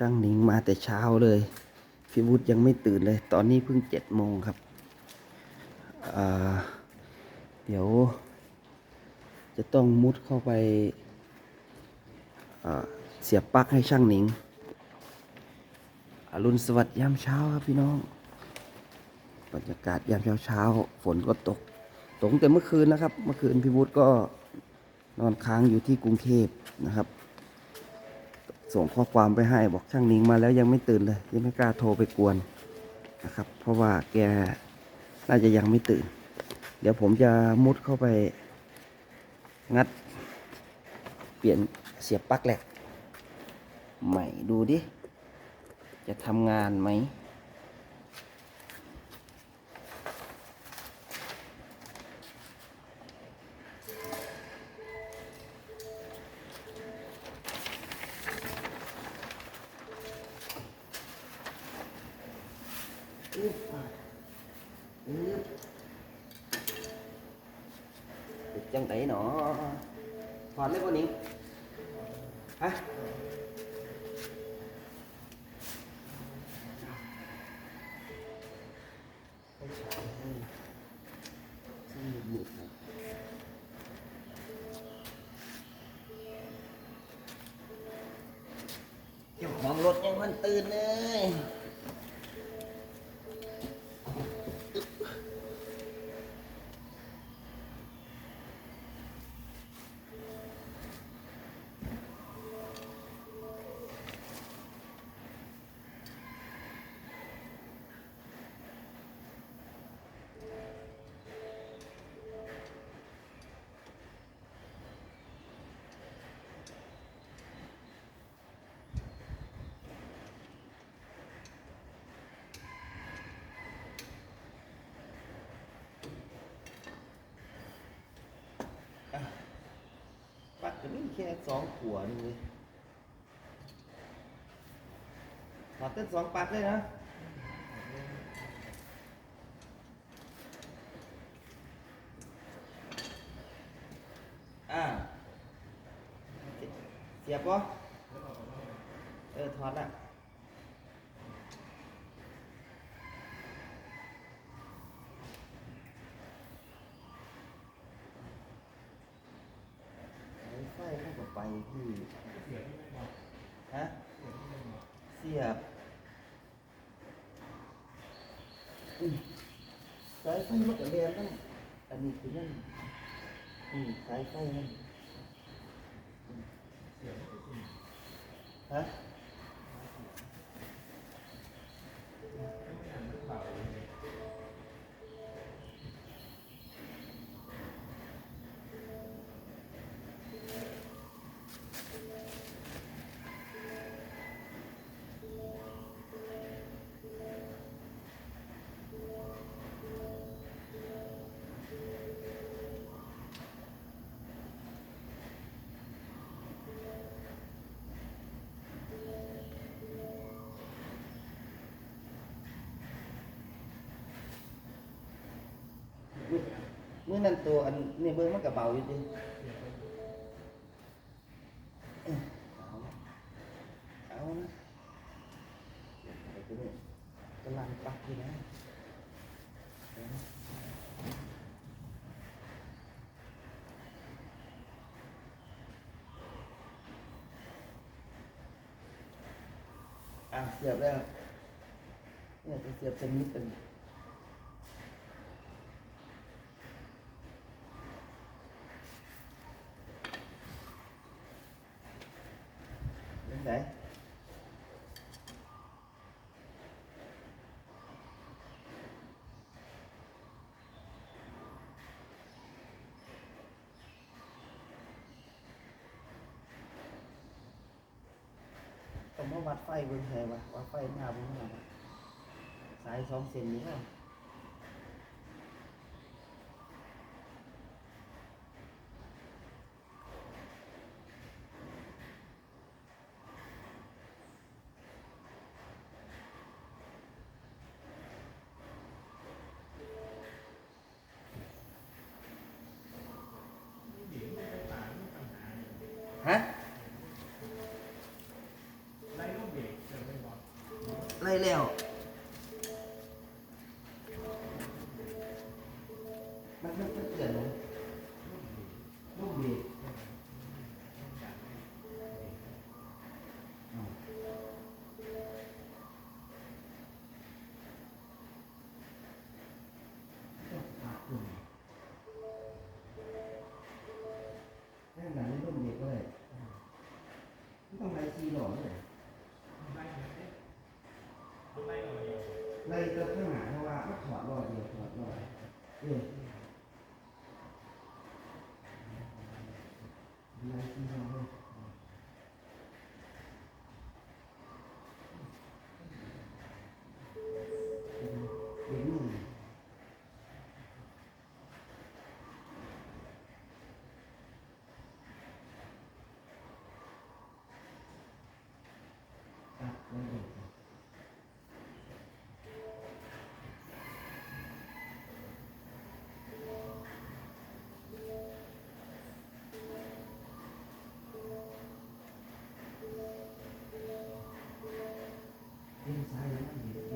ช่างหนิงมาแต่เช้าเลยพี่วุฒิยังไม่ตื่นเลย ตอนนี้เพิ่งเจ็ดโมงครับ เดี๋ยว จะต้องมุดเข้าไปเสียบปลั๊กให้ช่างหนิงอรุณสวัสดิ์ยามเช้าครับพี่น้อง บรรยากาศยามเช้าเช้าๆฝนก็ตก ตกแต่เมื่อคืนนะครับ เมื่อคืนพี่วุฒิก็นอนค้างอยู่ที่กรุงเทพนะครับ ส่งข้อความไปให้บอกช่างนิงมาแล้วยังไม่ตื่นเลย ยังไม่กล้าโทรไปกวนนะครับ เพราะว่าแกน่าจะยังไม่ตื่น เดี๋ยวผมจะมุดเข้าไปงัด เปลี่ยนเสียบปลั๊กแหลกใหม่ดูดิ จะทำงานไหม อึ๊บอึ๊บเป็นจังไดหนอถอดเลยบ่นิ้งฮะไปฉายให้ซึ่งหยุดๆนะเจ้าของรถยังมันตื่นเลย กจะมีแค่สองขวดนี่เลยถอดเต้นสองปักเลยนะอ่าเสียบปะเออถอดละไฟไฟเข้ากับไป ที่ฮะเสียบสายไฟมันกับเรียนนั่นอันนี้คือนั่นนี่สายไฟนั่นฮะ มื่อนั้นตัวอันนี่เบิ้งมันกับเบาอยู่ดิเอาเอานะเกำลังปักอยู่นะอะเสียบแล้วเนี่ยจะเสียบชนิดเป็น ไหนต้องาวัดไฟบนแถยวะวัดไฟหน้าบนหน้าสายสองเซนนี้ป่ะ รแไล่ที่เ inside of you.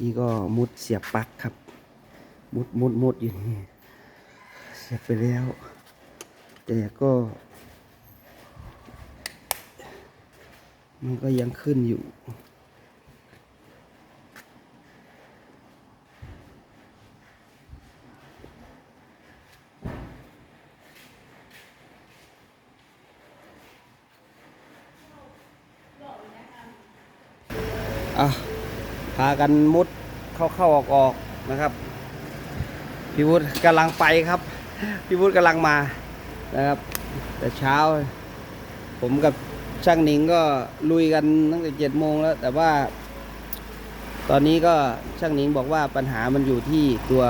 นี่ก็มุดเสียบปลั๊กครับ มุดมุดมุดอยู่นี่เสียบไปแล้ว แต่ก็ มันก็ยังขึ้นอยู่อะ พากันมุดเข้าเข้าออกออกๆนะครับพี่วุฒิกำลังไปครับพี่วุฒิกำลังมานะครับแต่เช้า ผมกับช่างหนิงก็ลุยกันตั้งแต่เจ็ดโมงแล้ว แต่ว่า ตอนนี้ก็ช่างหนิงบอกว่าปัญหามันอยู่ที่ตัว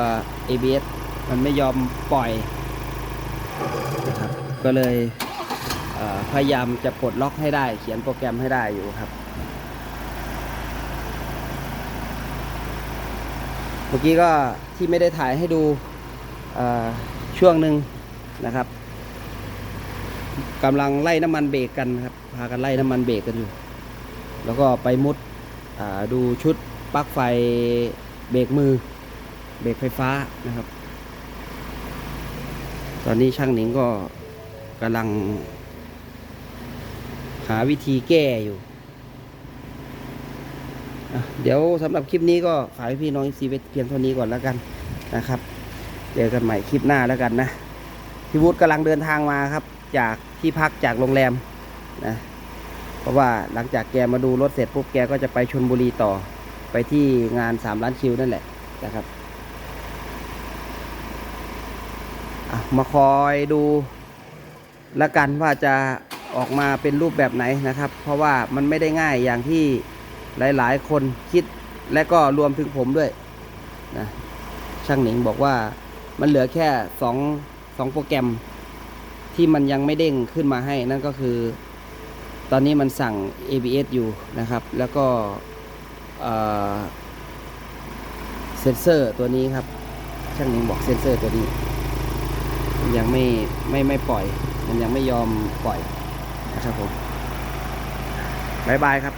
ABS มันไม่ยอมปล่อยนะครับก็เลยพยายามจะปลดล็อกให้ได้ เขียนโปรแกรมให้ได้อยู่ครับ มื่อกี้ก็ที่ไม่ได้ถ่ายให้ดูช่วงหนึ่งนะครับกำลังไล่น้ำมันเบรกกันครับพากันไล่น้ำมันเบรกกันอยู่ แล้วก็ไปมุดดูชุดปลั๊กไฟเบรกมือ เบรกไฟฟ้านะครับ ตอนนี้ช่างหนิงก็กำลังหาวิธีแก้อยู่ เดี๋ยวสำหรับคลิปนี้ก็ฝากให้พี่น้องซีเวทเพียงเท่านี้ก่อนแล้วกันนะครับ เจอกันใหม่คลิปหน้าแล้วกันนะพี่วุฒิกำลังเดินทางมาครับ จากที่พักจากโรงแรมนะเพราะว่าหลังจากแกมาดูรถเสร็จปุ๊บแกก็จะไปชนบุรีต่อ ไปที่งานสามล้านคิวนั่นแหละนะครับมาคอยดูแล้วกันว่าจะออกมาเป็นรูปแบบไหนนะครับ เพราะว่ามันไม่ได้ง่ายอย่างที่ หลาย ๆ คนคิดและก็รวมถึงผมด้วยนะช่างหนิงบอกว่ามันเหลือแค่สองสองโปรแกรมที่มันยังไม่เด้งขึ้นมาให้ นั่นก็คือ ตอนนี้มันสั่ง ABS อยู่นะครับ แล้วก็เซนเซอร์ตัวนี้ครับ ช่างหนิงบอกเซนเซอร์ตัวนี้ยังไม่ไม่ไม่ปล่อย มันยังไม่ยอมปล่อยนะครับผมบายบายครับ